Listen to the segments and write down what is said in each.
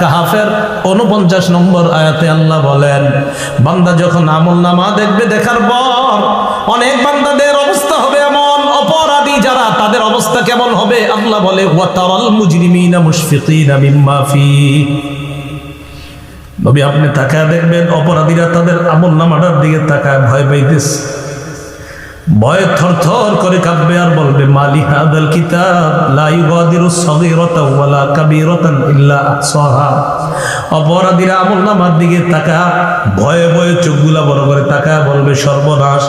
কাহাফের উনপঞ্চাশ নম্বর আয়াতে আল্লাহ বলেন, বান্দা যখন আমল নামা দেখবে, দেখার পর অনেক বান্দাদের অবস্থা হবে এমন। অপরাধী যারা, তাদের অবস্থা কেমন হবে? আল্লাহ বলে নবী আপনি তাকায় দেখবেন, অপরাধীরা তাদের আমল নামাটার দিকে তাকায়, ভয় পাইতেছে। ভয়ে থরথর করে কাঁদবে আর বলবে, মালি হাদাল কিতাব, লা ইউগাদিরু সগীরাতাও ওয়ালা কাবীরাতান ইল্লা আহসাহা। অপরাধীরা আমল নামার দিকে তাকা ভয়ে ভয়ে চোখগুলা বড় করে তাকা বলবে, সর্বনাশ,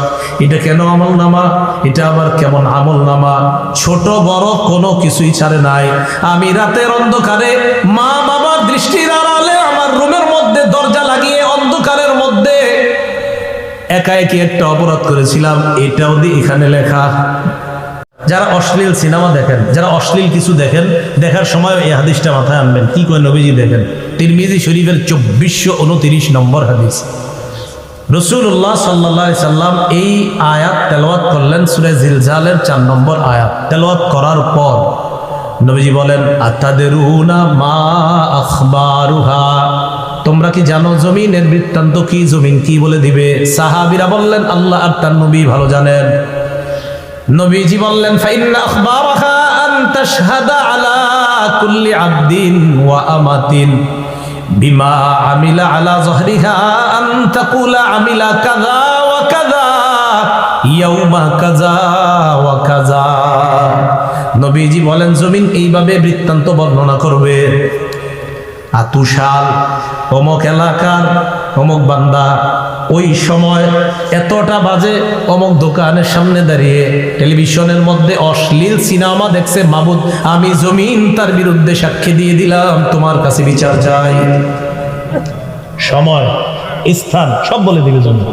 এটা কেন আমল নামা? এটা আবার কেমন আমল নামা? ছোট, বড় কোনো কিছুই ছাড়ে নাই। আমি রাতের অন্ধকারে মা বাবার দৃষ্টির আড়ালে আমার রুমের মধ্যে দরজা মধ্যে একা একই একটা অপরাধ করেছিলাম, এটাও দিয়ে এখানে লেখা। যারা অশ্লীল সিনেমা দেখেন, যারা অশ্লীল কিছু দেখেন, দেখার সময় এই হাদিসটা মাথায় আনবেন। কি করে নবীজি দেখেন? তিরমিজি শরীফের চব্বিশশো উনতিরিশ নম্বর হাদিস। রসুল্লাহ সাল্লাহ সাল্লাম এই আয়াত তেলাওয়াত করলেন, সুরে জিলজালের চার নম্বর আয়াত। তেলাওয়াত করার পর নবীজি বলেন, আতাদেরুনা মা আখবারুহা? তোমরা কি জানো জমিনের বৃত্তান্ত কি জমিন? কি বলে দিবে? সাহাবিরা বললেন, আল্লাহ আর তার নবী ভালো জানেন। নবীজি বললেন কুল্লি ওয়া বিমা আমিলা আলা আমিলা নবীজি বলেন, জমিন এইভাবে বৃত্তান্ত বর্ণনা করবে। আতুশাল অমক এলাকার অমক বান্দা। ওই সময় এতটা বাজে অমক দোকানের সামনে দাঁড়িয়ে টেলিভিশনের মধ্যে অশ্লীল সিনেমা দেখছে মাবুদ। আমি জমিন তার বিরুদ্ধে সাক্ষী দিয়ে দিলাম তোমার কাছে বিচার চাই। সময় স্থান সব বলে দিবে জমি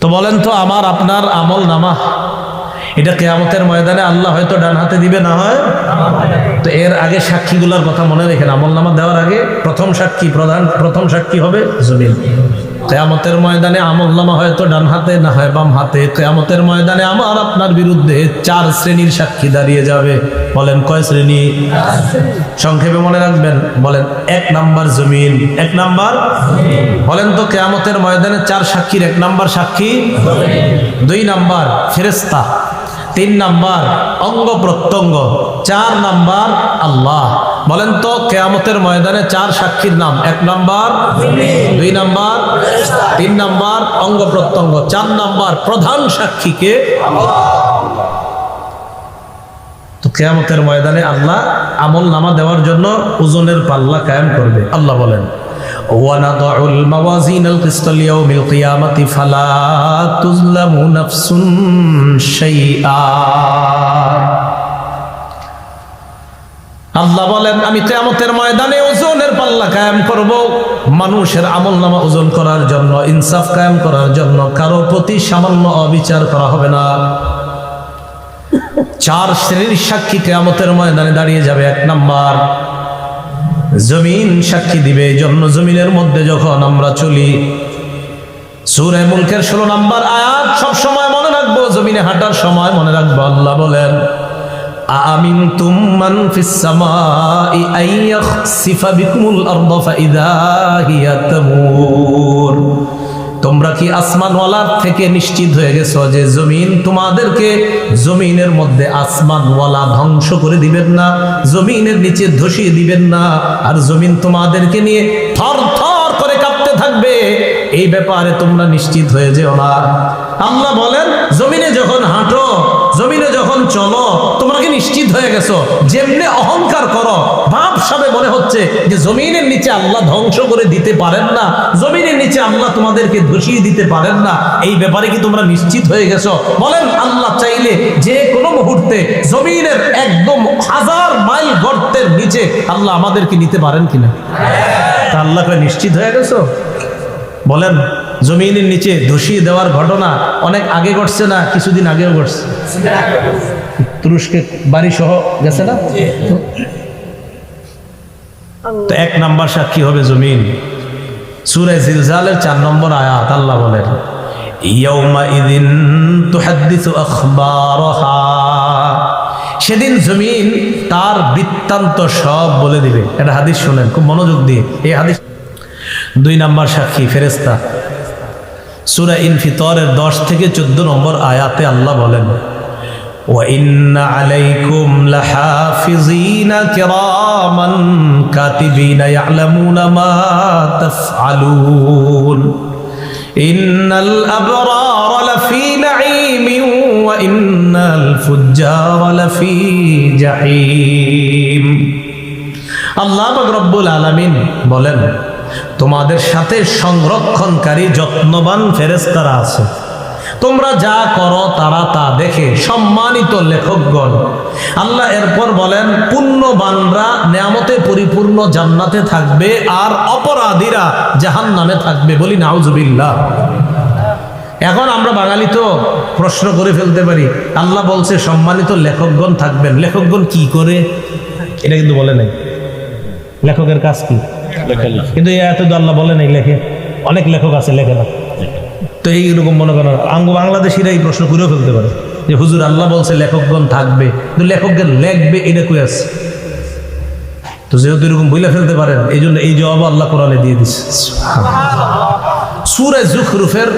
তো বলেন তো আমার আপনার আমল নামা? এটা কেয়ামতের ময়দানে আল্লাহ হয়তো ডান হাতে দিবে, না হয়? তো এর আগে সাক্ষীগুলোর কথা মনে রেখেন। আমল নামা দেওয়ার আগে প্রথম সাক্ষী, প্রধান, প্রথম সাক্ষী হবে জমিন কেয়ামতের ময়দানে আমল নামা হয়তো ডান হাতে, না হয় বাম হাতে। কেয়ামতের ময়দানে আমার আপনার বিরুদ্ধে চার শ্রেণির সাক্ষী দাঁড়িয়ে যাবে। বলেন, কয় শ্রেণি? সংক্ষেপে মনে রাখবেন, বলেন, এক নাম্বার জমিন এক নাম্বার বলেন তো, কেয়ামতের ময়দানে চার সাক্ষীর এক নাম্বার সাক্ষী? দুই নাম্বার ফেরেস্তা তিন নাম্বার, অঙ্গ প্রত্যঙ্গ। চার নাম্বার, আল্লাহ। বলেন তো, কেয়ামতের ময়দানে চার সাক্ষীর নাম, এক নাম্বার, দুই নাম্বার, তিন নাম্বার, অঙ্গ প্রত্যঙ্গ। চার নাম্বার, প্রধান সাক্ষীকে তো কেয়ামতের ময়দানে আল্লাহ আমল নামা দেওয়ার জন্য ওজনের পাল্লা কায়েম করবে। আল্লাহ বলেন ونضع الموازين القسط ليوم القيامة فلا تظلم نفس شيئا আল্লাহ বলেন আমি কেয়ামতের ময়দানে ওজনের পাল্লা কায়েম করব মানুষের আমল নামা ওজন করার জন্য ইনসাফ কায়েম করার জন্য কারো প্রতি সামান্য অবিচার করা হবে না চার শ্রেণীর সাক্ষী কেয়ামতের ময়দানে দাঁড়িয়ে যাবে এক নাম্বার জমিন সাক্ষী দিবে, এই জন্য জমিনের মধ্যে যখন আমরা চলি, সুরে মুলকের ষোলো নাম্বার আয়াত সব সময় মনে রাখব, জমিনে হাঁটার সময় মনে রাখব, আল্লাহ বলেন আমিন তুমান ফিস সামাই আইয়াখসিফা বিকুমুল আরদ ফাইদা হিয়া তোমরা কি আসমানওয়ালার থেকে নিশ্চিত হয়ে গেছো যে জমিন তোমাদেরকে জমিনের মধ্যে আসমানওয়ালা ধ্বংস করে দিবেন না, জমিনের নিচে ধসিয়ে দিবেন না, আর জমিন তোমাদেরকে নিয়ে থর থর করে কাঁপতে থাকবে? এই ব্যাপারে তোমরা নিশ্চিত হয়ে যেও না। আল্লাহ বলেন, জমিনে যখন হাঁটো, জমিনে যখন চলো, তোমরা কি নিশ্চিত হয়ে গেছো? যেমনি অহংকার করো ভাব সাবে মনে হচ্ছে যে জমিনের নিচে আল্লাহ ধ্বংস করে দিতে পারেন না, জমিনের নিচে আল্লাহ তোমাদেরকে ধসিয়ে দিতে পারেন না। এই ব্যাপারে কি তোমরা নিশ্চিত হয়ে গেছো? বলেন, আল্লাহ চাইলে যে কোনো মুহূর্তে জমিনের একদম হাজার মাইল গর্তের নিচে আল্লাহ আমাদেরকে নিতে পারেন কিনা? তা আল্লাহ নিশ্চিত হয়ে গেছো? বলেন, জমিনের নিচে ধসিয়ে দেওয়ার ঘটনা অনেক আগে ঘটছে না, কিছুদিন আগেও ঘটছে? তুরস্কে বাড়ি সহ গেছে না? তো এক নাম্বার সাক্ষী হবে জমিন। সুরে জিলজালের চার নম্বর আয়াত, আল্লাহ বলেন সেদিন জমিন তার বৃত্তান্ত সব বলে দিবে। এটা হাদিস শোনেন, খুব মনোযোগ দিয়ে। এই হাদিস দুই নম্বর সাক্ষী ফেরেস্তা সুরা ইনফিতরের দশ থেকে চোদ্দ নম্বর আয়াতে আল্লাহ বলেন وإن عليكم لحافظين كراما كاتبين يعلمون ما تفعلون إن الأبرار لفي نعيم وإن الفجار لفي جحيم আল্লাহ রব্বুল আলামিন বলেন তোমাদের সাথে সংরক্ষণকারী যত্নবান ফেরেস্তারা আছে তোমরা যা করো তারা তা দেখে সম্মানিত লেখকগণ। আল্লাহ এরপর বলেন পুণ্যবানরা নেয়ামতে পরিপূর্ণ জান্নাতে থাকবে আর অপরাধীরা জাহান নামে থাকবে বলি নাউজুবিল্লাহ। এখন আমরা বাঙালি তো প্রশ্ন করে ফেলতে পারি আল্লাহ বলছে সম্মানিত লেখকগণ থাকবেন। লেখকগণ কি করে? এটা কিন্তু বলে নাই। লেখকের কাজ কি? কিন্তু এত তো আল্লাহ বলে নাই লেখে। অনেক লেখক আছে লেখে না। তো এইরকম মনে করেন আঙ্গ বাংলাদেশিরা এই প্রশ্ন করেও ফেলতে পারে যে হুজুর আল্লাহ বলছে লেখকগণ থাকবে কিন্তু লেখকগণ লেখবে এটা কই আছে তো যেহেতু এরকম বইলে ফেলতে পারেন এই জন্য এই জবাব আল্লাহ কোরআনে দিয়ে দিচ্ছে সুরে জুখরুফের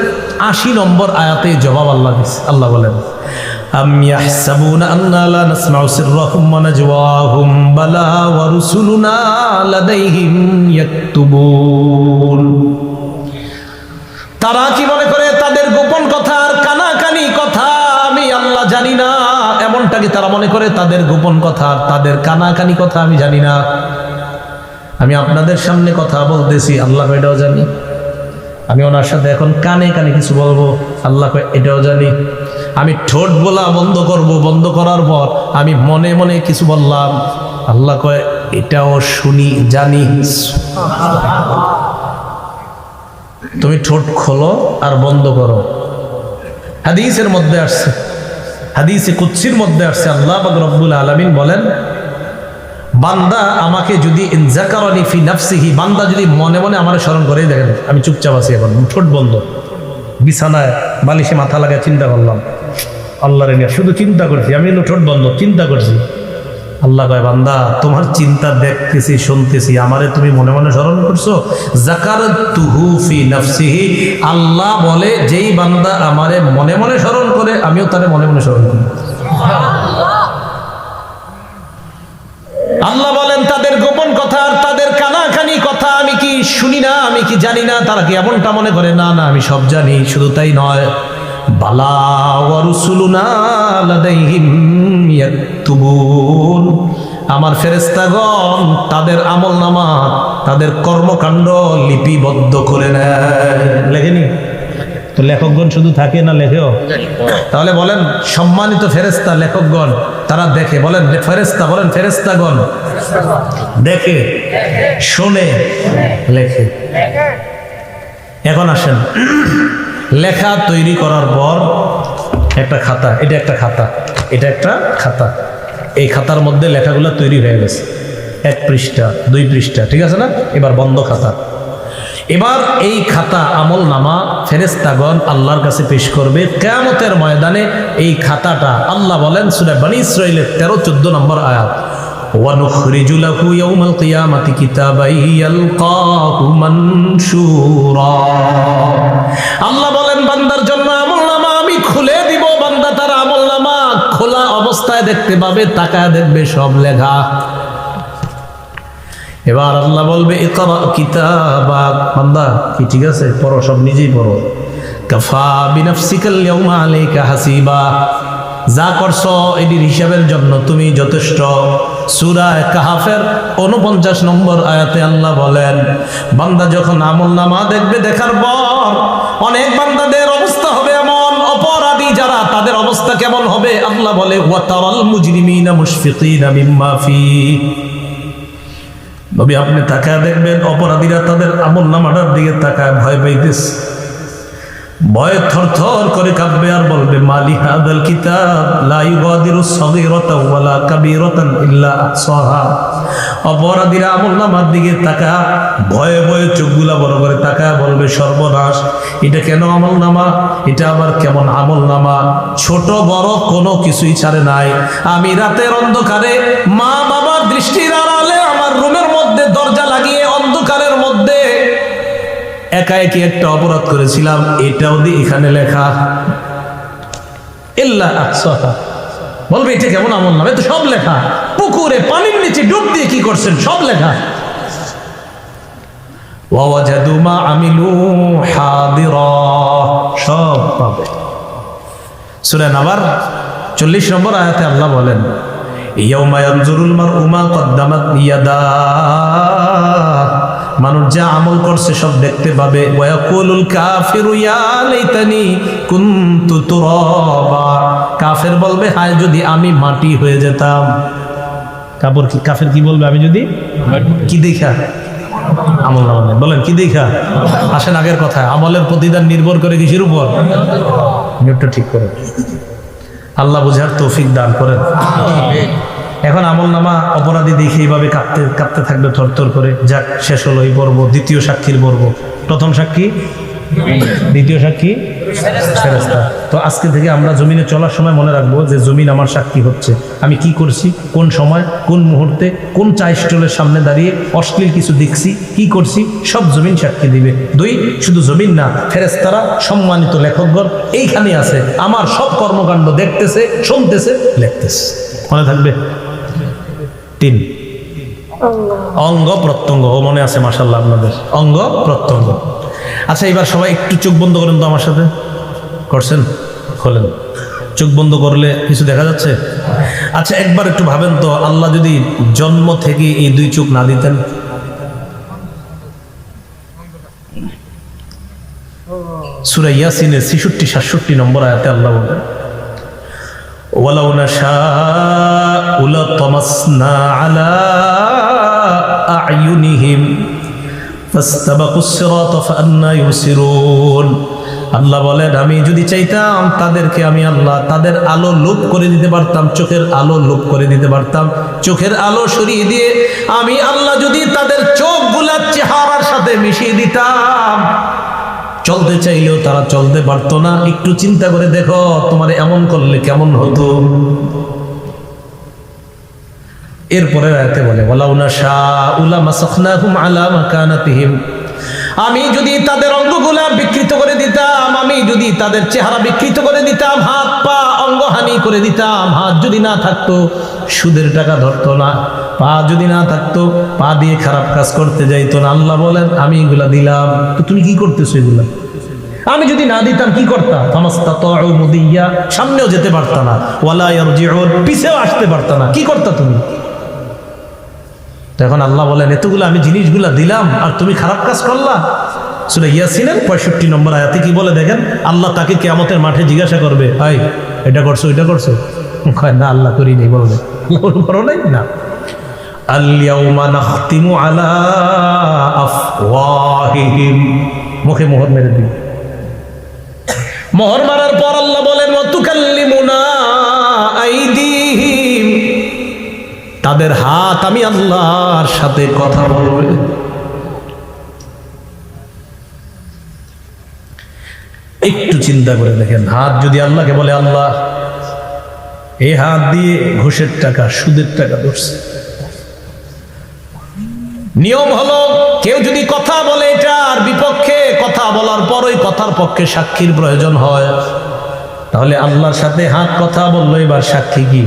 আশি নম্বর আয়াতে এই জবাব আল্লাহ দিচ্ছে আল্লাহ বলেন أم يحسبون أنا لا نسمع سرهم ونجواهم بلى ورسلنا لديهم يكتبون তারা কি মনে করে, তাদের গোপন কথা আর কানাকানি কথা আমি আল্লাহ জানি না। এমনটা কি তারা মনে করে, তাদের গোপন কথা আর তাদের কানাকানি কথা আমি জানি না? আমি আপনাদের সামনে কথা বলতেছি, আল্লাহ এটাও জানি। আমি ওনার সাথে এখন কানে কানে কিছু বলব, আল্লাহ এটাও জানি। আমি ঠোঁট বলা বন্ধ করব, বন্ধ করার পর আমি মনে মনে কিছু বললাম, আল্লাহ কয়, এটাও শুনি, জানি। তুমি ঠোঁট খোলো আর বন্ধ করো। হাদিসের মধ্যে আসছে। হাদিসে কুৎসির মধ্যে আসছে, আল্লাহ রব্বুল আলমিন বলেন, বান্দা আমাকে যদি ইনজাকারনি ফি নাফসিহি, বান্দা যদি মনে মনে আমার স্মরণ করে, দেখেন, আমি চুপচাপ আছি এখন, ঠোঁট বন্ধ। বিছানায় বালিশে মাথা লাগায় চিন্তা করলাম, আল্লাহরে নিয়ে শুধু চিন্তা করছি, আমি ঠোঁট বন্ধ, চিন্তা করছি। আল্লাহ কয়, বান্দা, তোমার চিন্তা দেখতেছি, শুনতেছি, আমারে তুমি মনে মনে স্মরণ করছ? জাকার তুহু ফি নাফসিহি, আল্লাহ বলে, যেই বান্দা আমারে মনে মনে স্মরণ করে, আমিও তারে মনে মনে স্মরণ করি। আল্লাহ বলেন, তাদের গোপন কথা আর তাদের কানাকানি কথা আমি কি শুনি না, আমি কি জানি না, তারা কি এমনটা মনে করে? না না, আমি সব জানি, শুধু তাই নয়। আমার ফেরেস্তাগণ তাদের আমল নামা তাদের কর্মকাণ্ড লিপিবদ্ধ করে নেয়। লেখেনি? তো লেখকগণ শুধু থাকে না লেখেও? তাহলে বলেন, সম্মানিত ফেরেস্তা লেখকগণ, তারা দেখে। বলেন ফেরেস্তা বলেন ফেরেস্তাগণ দেখে, শোনে, লেখে। এখন আসেন। লেখা তৈরি করার পর একটা খাতা, এটা একটা খাতা, এটা একটা খাতা। এই খাতার মধ্যে লেখাগুলো তৈরি হয়ে গেছে। এক পৃষ্ঠা, দুই পৃষ্ঠা, ঠিক আছে না? এবার বন্ধ খাতা। এবার এই খাতা আমল নামা ফেরেস্তাগণ আল্লাহর কাছে পেশ করবে। কেয়ামতের ময়দানে এই খাতাটা আল্লাহ বলেন, সুরে বানি ইসরাইলের তেরো, চোদ্দ নম্বর আয়াত। ونخرج له يوم القيامة كتابا يلقاه منشورا আল্লাহ বলেন বান্দার জন্য আমল নামা আমি খুলে দিব বান্দা তার আমল নামা খোলা অবস্থায় দেখতে পাবে তাকায় দেখবে সব লেখা এবার আল্লাহ বলবে ইকরা কিতাবা বান্দা কি ঠিক আছে পড়ো সব নিজেই পড়ো কাফা বিনাফসিকাল ইয়াউমা আলাইকা হাসিবা যা করছো এটির হিসাবের জন্য তুমি যথেষ্ট সুরা কাহাফের উনপঞ্চাশ নম্বর আয়াতে আল্লাহ বলেন, বান্দা যখন আমল নামা দেখবে, দেখার পর অনেক বান্দাদের অবস্থা হবে এমন, অপরাধী যারা, তাদের অবস্থা কেমন হবে? আল্লাহ বলে আপনি তাকায় দেখবেন, অপরাধীরা তাদের আমল নামাটার দিকে তাকায়, ভয় পাইতেছে। ভয়ে থরথর করে কাঁপবে আর বলবে, মালি হাদাল কিতাব, লা ইউগাদিরু সগীরাতাও ওয়ালা কাবীরাতান ইল্লা আহসাহা। অপরাধীরা আমল নামার দিকে তাকা ভয়ে ভয়ে চোখগুলা বড় করে তাকা বলবে, সর্বনাশ, এটা কেন আমল নামা? এটা আবার কেমন আমল নামা? ছোট বড় কোনো কিছুই ছাড়ে নাই। আমি রাতের অন্ধকারে মা বাবার দৃষ্টির আড়ালে আমার রুমের মধ্যে দরজা লাগিয়ে একা একই একটা অপরাধ করেছিলাম, এটাও দি এখানে লেখা আহসাহা। বলবে, এটা কেমন আমল নামে? তো সব লেখা। পুকুরে পানির নিচে ডুব দিয়ে কি করছেন? সব লেখা। সব পাবে। সূরা নাবার 40 নম্বর আয়াতে আল্লাহ বলেন মানুষ যা আমল করছে সব দেখতে পাবে। কাফিরু বলবে, হায়, যদি আমি মাটি হয়ে যেতাম। কাপড় কি, কাফের কি বলবে, আমি যদি কি দেখা? আমল নামা বলেন, কি দেখা? আসেন আগের কথা আমলের প্রতিদান নির্ভর করে কিসের উপর? ঠিক করে আল্লাহ বুঝার তৌফিক দান করেন। এখন আমল নামা অপরাধী দেখে এইভাবে কাঁপতে কাঁপতে থাকবে থরথর করে। যাক, শেষ হলো এই পর্ব, দ্বিতীয় সাক্ষীর পর্ব। প্রথম সাক্ষী? দ্বিতীয় সাক্ষী? ফেরেশতা। তো আজকে থেকে আমরা জমিনে চলার সময় মনে রাখব যে জমিন আমার সাক্ষী হচ্ছে। আমি কি করছি? কোন সময়? কোন মুহূর্তে? কোন চা স্টলের সামনে দাঁড়িয়ে অশ্লীল কিছু দেখছি? কি করছি? সব জমিন সাক্ষী দিবে। দুই, শুধু জমিন না ফেরেস্তারা সম্মানিত লেখকগণ এইখানে আছে। আমার সব কর্মকাণ্ড দেখতেছে, শুনতেছে, লিখতেছে। মনে থাকবে? তিন। অঙ্গ প্রত্যঙ্গ, ও মনে আছে মাসাল্লাহ আপনাদের? অঙ্গ প্রত্যঙ্গ। আচ্ছা এবার সবাই একটু চোখ বন্ধ করেন তো আমার সাথে। করছেন? খোলেন। চোখ বন্ধ করলে কিছু দেখা যাচ্ছে? আচ্ছা একবার একটু ভাবেন তো, আল্লাহ যদি জন্ম থেকে এই দুই চোখ না দিতেন? সুরাইয়াসিনের ছেষট্টি, সাতষট্টি নম্বর আয়াতে আল্লাহ বলেন ওয়ালাউনা শাহ لطمسنا على أعينهم فاستبقوا الصراط فأنا يبصرون আল্লাহ বলেন আমি যদি চাইতাম তাদেরকে আমি আল্লাহ তাদের আলো লোপ করে দিতে পারতাম চোখের আলো লোপ করে দিতে পারতাম চোখের আলো সরিয়ে দিয়ে আমি আল্লাহ যদি তাদের চোখগুলা চেহারার সাথে মিশিয়ে দিতাম চলতে চাইলেও তারা চলতে পারতো না একটু চিন্তা করে দেখো তোমার এমন করলে কেমন হতো এরপরে আয়াতে বলে শাউলা মাসাখনাহুম আলা আমি যদি তাদের অঙ্গগুলা বিকৃত করে দিতাম, আমি যদি তাদের চেহারা বিকৃত করে দিতাম, হাত পা অঙ্গহানি করে দিতাম, হাত যদি না থাকতো, সুদের টাকা ধরতো না, পা যদি না থাকতো, পা দিয়ে খারাপ কাজ করতে যাইতো না। আল্লাহ বলেন, আমি এগুলা দিলাম। তো তুমি কি করতেছো এগুলা? আমি যদি না দিতাম, কি করতাম সামনেও যেতে পারত না। ওয়ালা পিছেও আসতে পারত না। কি করতা তুমি? এখন আল্লাহ বলেন, এতগুলো আমি জিনিসগুলা দিলাম, আর তুমি খারাপ কাজ করলা? শুনে ইয়াসিনের পঁয়ষট্টি নম্বর আয়াতে কি বলে দেখেন? আল্লাহ তাকে কেয়ামতের মাঠে জিজ্ঞাসা করবে হাই এটা করছ এটা করছ? না, আল্লাহ করি নেই। বলবে করো নাই? না। মোহর মারার পর আল্লাহ বলেন ওয়াতুকাল্লিমুনা আইদিহিম তাদের হাত আমি আল্লাহর সাথে কথা বলবে। একটু চিন্তা করে দেখেন, হাত যদি আল্লাহকে বলে, আল্লাহ এই হাত দিয়ে ঘুষের টাকা, সুদের টাকা ধরছে। নিয়ম হলো, কেউ যদি কথা বলে এটার বিপক্ষে কথা বলার পরই কথার পক্ষে সাক্ষীর প্রয়োজন হয়। তাহলে আল্লাহর সাথে হাত কথা বলল, এবার সাক্ষী কি?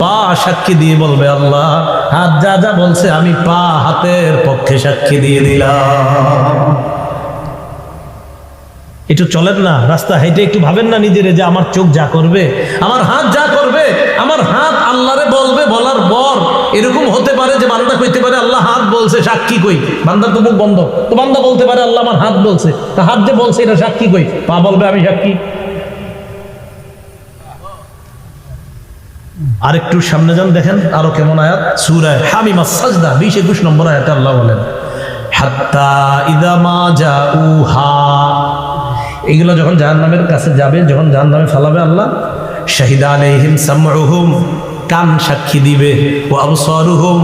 পা সাক্ষী দিয়ে বলবে আল্লাহ, হাত যা যা বলছে আমি পা হাতের পক্ষে সাক্ষী দিয়ে দিলাম। একটু চলেন না, রাস্তা হেঁটে একটু ভাবেন না নিজেরে যে আমার চোখ যা করবে, আমার হাত যা করবে, আমার হাত আল্লাহরে বলবে, বলার পর এরকম হতে পারে যে বান্দা কইতে পারে আল্লাহ হাত বলছে, সাক্ষী কই? বান্দার তো মুখ বন্ধ। তো বান্দা বলতে পারে আল্লাহ আমার হাত বলছে। তা হাত যে বলছে, এটা সাক্ষী কই? পা বলবে, আমি সাক্ষী। আর একটু সামনে যান, দেখেন আরও কেমন আয়াত। সুরায় হামিমা সাজদা বিশ একুশ নম্বর আয়াতে আল্লাহ বলেন, হাত্তা ইদা মা জাউহা। এইগুলো যখন জাহান্নামের কাছে যাবে, যখন জাহান্নামে ফালাবে আল্লাহ, শাহিদা আলাইহিম সামউহুম। কান সাক্ষী দিবে, ও আবসারুহুম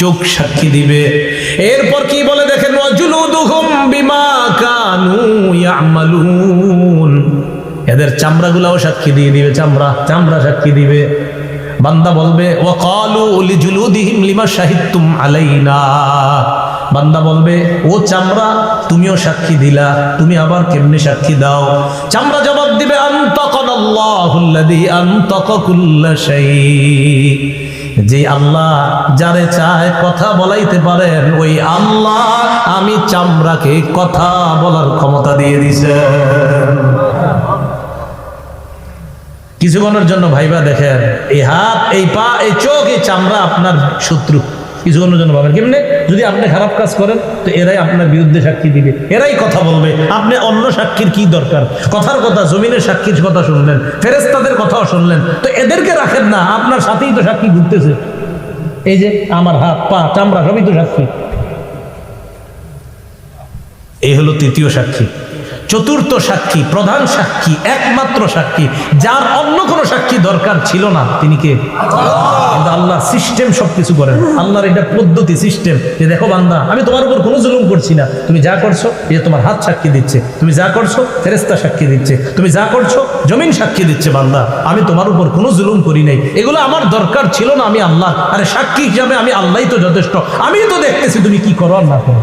চোখ সাক্ষী দিবে। এরপর কি বলে দেখেন, ওয়াজুলুদুহুম বিমা কানু ইয়ামালুন। এদের চামড়াগুলাও সাক্ষী দিয়ে দিবে, চামড়া চামড়া সাক্ষী দিবে। বান্দা বলবে ও লিজুলুদিহিম লিমা শাহিদতুম আলাইনা। বান্দা বলবে, ও চামড়া, তুমিও সাক্ষী দিলা, তুমি আবার কেমনে সাক্ষী দাও? চামড়া জবাব দিবে, আনতাকা যে আল্লাহ যারে চায় কথা বলাইতে পারেন, ওই আল্লাহ আমি চামড়াকে কথা বলার ক্ষমতা দিয়ে দিছেন কিছুক্ষণের জন্য ভাইবা দেখেন, এই হাত, এই পা, এই চোখ, এই চামড়া আপনার শত্রু। কিছুক্ষণের জন্য ভাবেন। কেমনে? যদি আপনি খারাপ কাজ করেন, তো এরাই আপনার বিরুদ্ধে সাক্ষী দিবে। এরাই কথা বলবে। আপনি অন্য সাক্ষীর কি দরকার? কথার কথা, জমিনের সাক্ষীর কথা শুনলেন ফেরেস্তাদের কথাও শুনলেন। তো এদেরকে রাখেন না, আপনার সাথেই তো সাক্ষী ঘুরতেছে। এই যে আমার হাত, পা, চামড়া, সবই তো সাক্ষী। এই হলো তৃতীয় সাক্ষী। চতুর্থ সাক্ষী, প্রধান সাক্ষী, একমাত্র সাক্ষী, যার অন্য কোনো সাক্ষী দরকার ছিল না, তিনি কে? কিন্তু আল্লাহর সিস্টেম সবকিছু করেন। আল্লাহর এটা পদ্ধতি সিস্টেম যে দেখো বান্দা, আমি তোমার উপর কোনো জুলুম করছি না। তুমি যা করছ এই তোমার হাত সাক্ষী দিচ্ছে। তুমি যা করছ ফেরেস্তা সাক্ষী দিচ্ছে। তুমি যা করছ, জমিন সাক্ষী দিচ্ছে বান্দা। আমি তোমার উপর কোনো জুলুম করি নাই। এগুলো আমার দরকার ছিল না আমি আল্লাহ। আরে সাক্ষী হিসাবে আমি আল্লাহই তো যথেষ্ট। আমি তো দেখতেছি, তুমি কি করো আর না করো?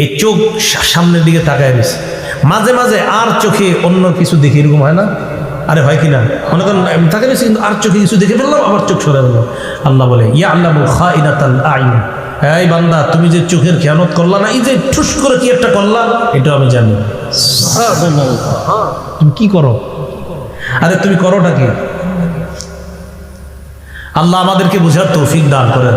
এই চোখ সামনের দিকে তাকায় রয়েছে। মাঝে মাঝে আর চোখে অন্য কিছু দেখে এরকম হয় না? আরে হয় কিনা মনে করেন তাকায় রয়েছে কিন্তু আর চোখে কিছু দেখে ফেললাম আবার চোখ সরে গেল আল্লাহ বলে ইয়া আল্লাহ খা ইনাতাল আইন। এই বান্দা তুমি যে চোখের খেয়ানত করলা না এই যে ঠুস করে কি একটা করলা এটা আমি জানি। তুমি কি করো? আরে তুমি করোটা কি? আল্লাহ আমাদেরকে বুঝার তৌফিক দান করেন।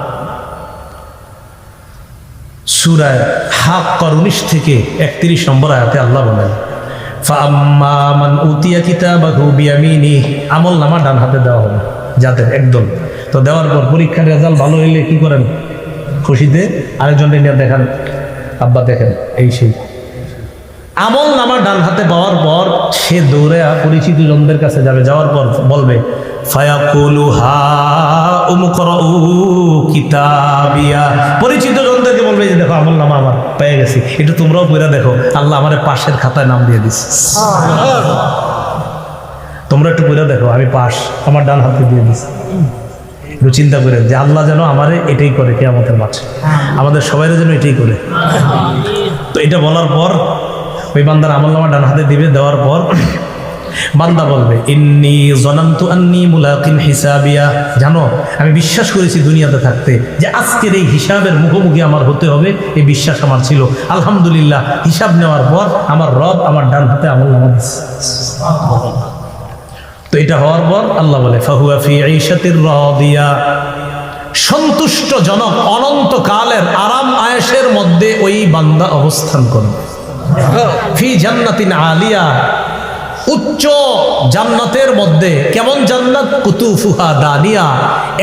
সুরায় হাক কর উনিশ থেকে একত্রিশ নম্বর আয়াতে আল্লাহ বলেন ফাম্মা মান উতিয়া আমল নামা ডান হাতে দেওয়া হবে, যাদের একদম তো দেওয়ার পর পরীক্ষার রেজাল্ট ভালো হইলে কি করেন? খুশিতে আরেকজনকে নিয়ে দেখান। আব্বা দেখেন, এই সেই আমল নামা ডান হাতে পাওয়ার পর সে দৌড়ে পরিচিত জনদের কাছে যাবে যাওয়ার পর বলবে পরিচিত জনদেরকে বলবে যে দেখো আমল নামা আমার পেয়ে গেছি একটু তোমরাও পড়ে দেখো। আল্লাহ আমার পাশের খাতায় নাম দিয়ে দিস তোমরা একটু পড়ে দেখো আমি পাশ আমার ডান হাতে দিয়ে দিস একটু চিন্তা করে যে আল্লাহ যেন আমারে এটাই করে কে আমাদের মাঝে আমাদের সবাই যেন এটাই করে। তো এটা বলার পর ওই বান্দার আমল নামা ডান হাতে দিবে, দেওয়ার পর বান্দা বলবে, ইন্নি জনান্তু আন্নি মুলাকিন হিসাবিয়া। জানো, আমি বিশ্বাস করেছি দুনিয়াতে থাকতে যে আজকের এই হিসাবের মুখোমুখি আমার হতে হবে, এই বিশ্বাস আমার ছিল। আলহামদুলিল্লাহ, হিসাব নেওয়ার পর আমার রব আমার ডান হাতে আমল নামা তো এটা হওয়ার পর আল্লাহ বলে, ফাহুয়া ফি ঈশাতির রাদিয়া। সন্তুষ্টজনক অনন্তকালের আরাম আয়েশের মধ্যে ওই বান্দা অবস্থান করবে। ফি আলিয়া। উচ্চ জান্নাতের মধ্যে কেমন জান্নাত? কুতুফুহা দানিয়া।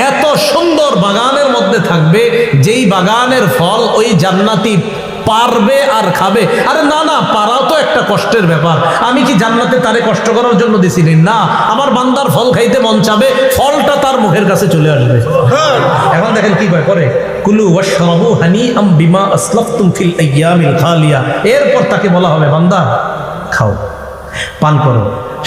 এত সুন্দর বাগানের মধ্যে থাকবে, যেই বাগানের ফল ওই জান্নাতি পারবে আর খাবে। আরে না না, পারাও তো একটা কষ্টের ব্যাপার। আমি কি জান্নাতে তারে কষ্ট করার জন্য দিছিলি না, আমার বান্দার ফল খাইতে মন চাবে, ফলটা তার মুখের কাছে চলে আসবে। এখন দেখেন কি কয়, করে, কুলু ওয়াশরাবু হানি আম বিমা আসলাফতুম ফিল আইয়ামিল খালিয়া। এরপর তাকে বলা হবে, বান্দা, খাও, পান করো,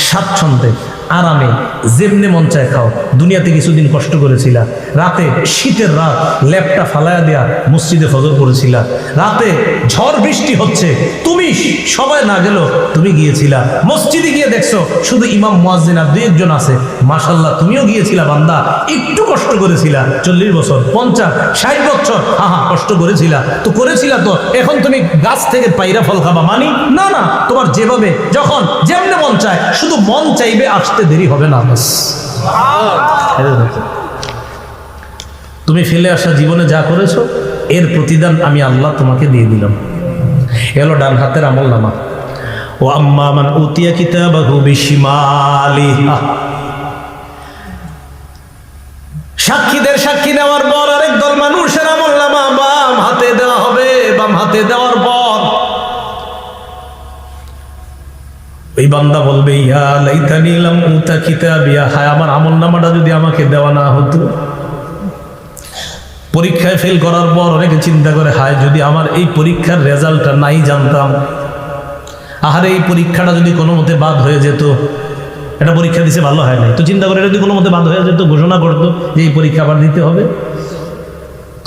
স্বাচ্ছন্দ্যে আরামে, যেমনে মন চায় খাও। দুনিয়াতে কিছুদিন কষ্ট করেছিলা। রাতে শীতের রাত ল্যাপটা ফালায়া দেয়া মসজিদে ফজর করেছিলা রাতে ঝড় বৃষ্টি হচ্ছে, তুমি সবাই না গেল তুমি গিয়েছিলা। মসজিদে গিয়ে দেখছ, শুধু ইমাম মুয়াজ্জিন আর দুই একজন আছে। মাশাল্লাহ তুমিও গিয়েছিলা বান্দা। একটু কষ্ট করেছিলা, চল্লিশ বছর, পঞ্চাশ, ষাট বছর। হা হা কষ্ট করেছিলা। তো করেছিলা তো, এখন তুমি গাছ থেকে পাইরা ফল খাবা। মানি? না না, তোমার যেভাবে, যখন যেমনে মন চায়, শুধু মন চাইবে আসতে। দেরি হবে না বাস। তুমি ফেলে আসা জীবনে যা করেছ এর প্রতিদান আমি আল্লাহ তোমাকে দিয়ে দিলাম। এলো ডান হাতের আমল নামা। ও আম্মা মান উতিয়া কিতাবাহু সাক্ষীদের সাক্ষী নেওয়ার পর আরেক দল মানুষের আমল নামা বাম হাতে দেওয়া হবে বাম হাতে দেওয়ার পর ওই বান্দা বলবে, ইয়া লাইতানি লাম উতা কিতাবিয়া। হায়, আমার আমল নামাটা যদি আমাকে দেওয়া না হতো, পরীক্ষায় ফেল করার পর অনেকে চিন্তা করে, হায়, যদি আমার এই পরীক্ষার রেজাল্টটা নাই জানতাম, আহারে এই পরীক্ষাটা যদি কোনো মতে বাদ হয়ে যেত, এটা পরীক্ষা দিছে ভালো হয় নাই। তো চিন্তা করে, এটা যদি কোনো মতে বাদ হয়ে যেত, ঘোষণা করতো যে এই পরীক্ষা আবার দিতে হবে।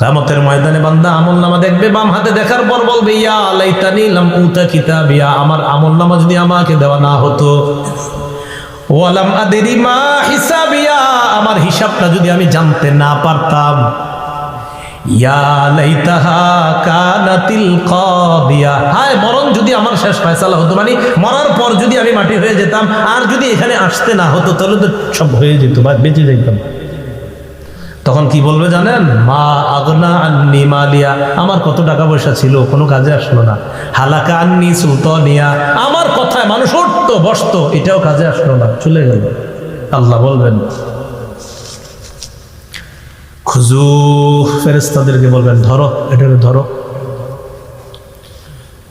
কামতের ময়দানে বান্দা আমল নামা দেখবে, বাম হাতে দেখার পর বলবে, ইয়া লাইতানি লাম উতা কিতাবিয়া আমার আমল নামা যদি আমাকে দেওয়া না হতো। ওয়ালাম আদেরি মা হিসাবিয়া, আমার হিসাবটা যদি আমি জানতে না পারতাম। ইয়া লাইতাহা কানাতিল কাদিয়া হায়, মরণ যদি আমার শেষ ফয়সালা হতো মানে মরার পর যদি আমি মাটি হয়ে যেতাম, আর যদি এখানে আসতে না হতো, তাহলে তো সব হয়ে যেত, বা বেঁচে যেতাম তখন কি বলবে জানেন? মা আগনা আন্নি মালিয়া। আমার কত টাকা পয়সা ছিল, কোনো কাজে আসলো না। হালাকা আন্নি সুলতানিয়া। আমার কথায় মানুষ উঠতো, বসতো, এটাও কাজে আসলো না, চলে গেল। আল্লাহ বলবেন খুজু ফেরেস্তাদেরকে বলবেন, ধরো এটাকে ধরো।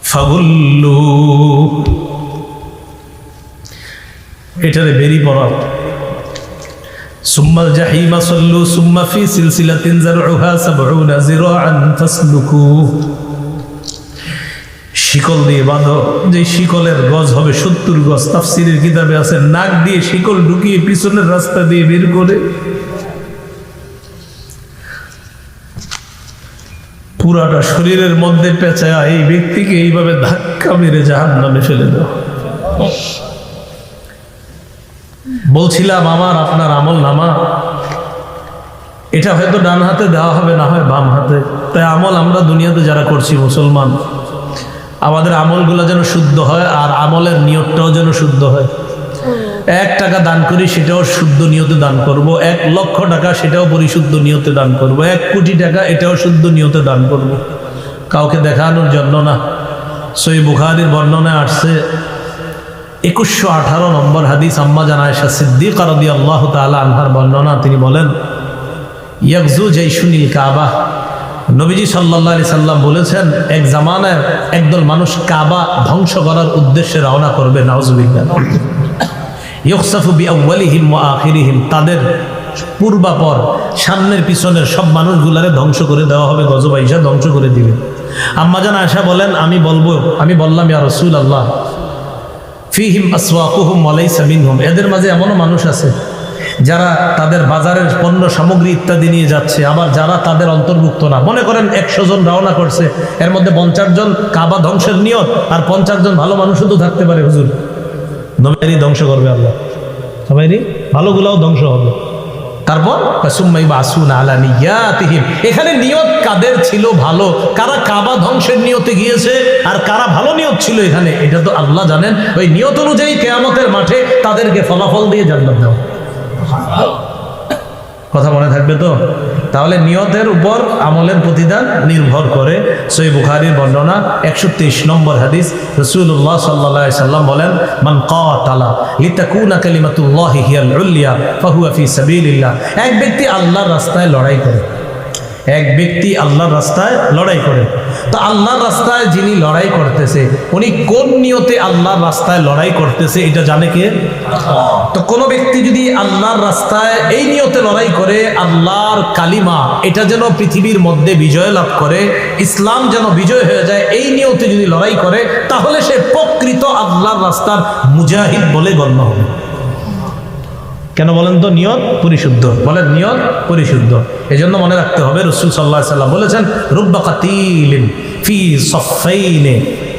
ফাগুল্লু। এটারে বেরি পড়া সুম্মাল জাহিমা সল্লু সুম্মা ফি সিলসিলা তিনজার ওহা সাবরুনা জিরো শিকল দিয়ে বাঁধো, যে শিকলের গজ হবে সত্তর গজ, তাফসিরের কিতাবে আছে, নাক দিয়ে শিকল ঢুকিয়ে পিছনের রাস্তা দিয়ে বের করে। পুরাটা শরীরের মধ্যে পেঁচায় এই ব্যক্তিকে এইভাবে ধাক্কা মেরে জাহান নামে ফেলে দেওয়া বলছিলাম, আমার আপনার আমল নামা। এটা হয়তো ডান হাতে দেওয়া হবে, না হয় বাম হাতে। তাই আমল আমরা দুনিয়াতে যারা করছি, মুসলমান, আমাদের আমলগুলো যেন শুদ্ধ হয় আর আমলের নিয়তটাও যেন শুদ্ধ হয়। এক টাকা দান করি, সেটাও শুদ্ধ নিয়তে দান করব। এক লক্ষ টাকা, সেটাও পরিশুদ্ধ নিয়তে দান করব। এক কোটি টাকা, এটাও শুদ্ধ নিয়তে দান করব। কাউকে দেখানোর জন্য না। সই বুখারির বর্ণনায় আসছে একুশশো আঠারো নম্বর হাদিস আম্মা জানায়শা সিদ্দিক রদি আল্লাহ তালা আনহার বর্ণনা, তিনি বলেন ইয়াকজু জৈশুনিল কাবা। নবীজি সাল্লাহ আলি সাল্লাম বলেছেন, এক জামানায় একদল মানুষ কাবা ধ্বংস করার উদ্দেশ্যে রওনা করবে, নাউজুবিল্লাহ। ইয়কসাফু বিআউয়ালিহিম ওয়া আখিরিহিম, তাদের পূর্বাপর সামনের পিছনের সব মানুষগুলারে ধ্বংস করে দেওয়া হবে গজবাইশা ধ্বংস করে দিবে। আম্মাজান আশা বলেন, আমি বলব, আমি বললাম, ইয়া রসুল আল্লাহ ফিহিম আসওয়াকুহুম ওয়ালাইসা মিনহুম। এদের মাঝে এমনও মানুষ আছে, যারা তাদের বাজারের পণ্য, সামগ্রী ইত্যাদি নিয়ে যাচ্ছে, আবার যারা তাদের অন্তর্ভুক্ত না। মনে করেন একশো জন রওনা করছে, এর মধ্যে পঞ্চাশ জন কাবা ধ্বংসের নিয়ত, আর পঞ্চাশ জন ভালো মানুষও তো থাকতে পারে, হুজুর। নবাইনি ধ্বংস করবে আল্লাহ। সবাইনি ভালোগুলাও ধ্বংস হবে। তারপর এখানে নিয়ত কাদের ছিল ভালো? কারা কাবা ধ্বংসের নিয়তে গিয়েছে আর কারা ভালো নিয়ত ছিল এখানে? এটা তো আল্লাহ জানেন। ওই নিয়ত অনুযায়ী কেয়ামতের মাঠে তাদেরকে ফলাফল দিয়ে জানলাম দেওয়া। কথা মনে থাকবে তো? তাহলে নিয়তের উপর আমলের প্রতিদান নির্ভর করে। সই বুখারির বর্ণনা একশো তেইশ নম্বর হাদিস। রসুল্লাহ সাল্লা সাল্লাম বলেন, মান কালা লিতাকুনা কালিমাতুল্লাহি হিয়াল এক ব্যক্তি আল্লাহর রাস্তায় লড়াই করে। এক ব্যক্তি আল্লাহর রাস্তায় লড়াই করে। তো আল্লাহর রাস্তায় যিনি লড়াই করতেছে, উনি কোন নিয়তে আল্লাহর রাস্তায় লড়াই করতেছে, এটা জানে কে? তো কোনো ব্যক্তি যদি আল্লাহর রাস্তায় এই নিয়তে লড়াই করে, আল্লাহর কালিমা, এটা যেন পৃথিবীর মধ্যে বিজয় লাভ করে, ইসলাম যেন বিজয় হয়ে যায়, এই নিয়তে যদি লড়াই করে, তাহলে সে প্রকৃত আল্লাহর রাস্তার মুজাহিদ বলে গণ্য হবে। কেন বলেন তো? নিয়ত পরিশুদ্ধ। বলেন, নিয়ত পরিশুদ্ধ। এই জন্য মনে রাখতে হবে, রসুল সাল্লাহ সাল্লাম বলেছেন রুব্বা কাতিলিন ফি সফাইনে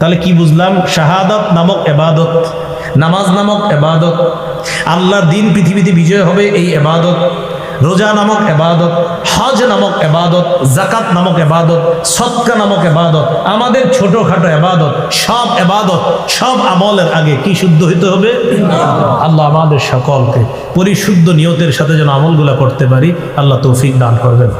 তাহলে কি বুঝলাম? শাহাদত নামক এবাদত। নামাজ নামক এবাদত। আল্লাহর দিন পৃথিবীতে বিজয় হবে এই এবাদত। রোজা নামক এবাদত। হজ নামক এবাদত। জাকাত নামক এবাদত। সৎকা নামক এবাদত। আমাদের ছোটখাটো এবাদত। সব এবাদত, সব আমলের আগে কি শুদ্ধ হইতে হবে? আল্লাহ আমাদের সকলকে পরিশুদ্ধ নিয়তের সাথে যেন আমলগুলা করতে পারি। আল্লাহ তৌফিক দান করবেন।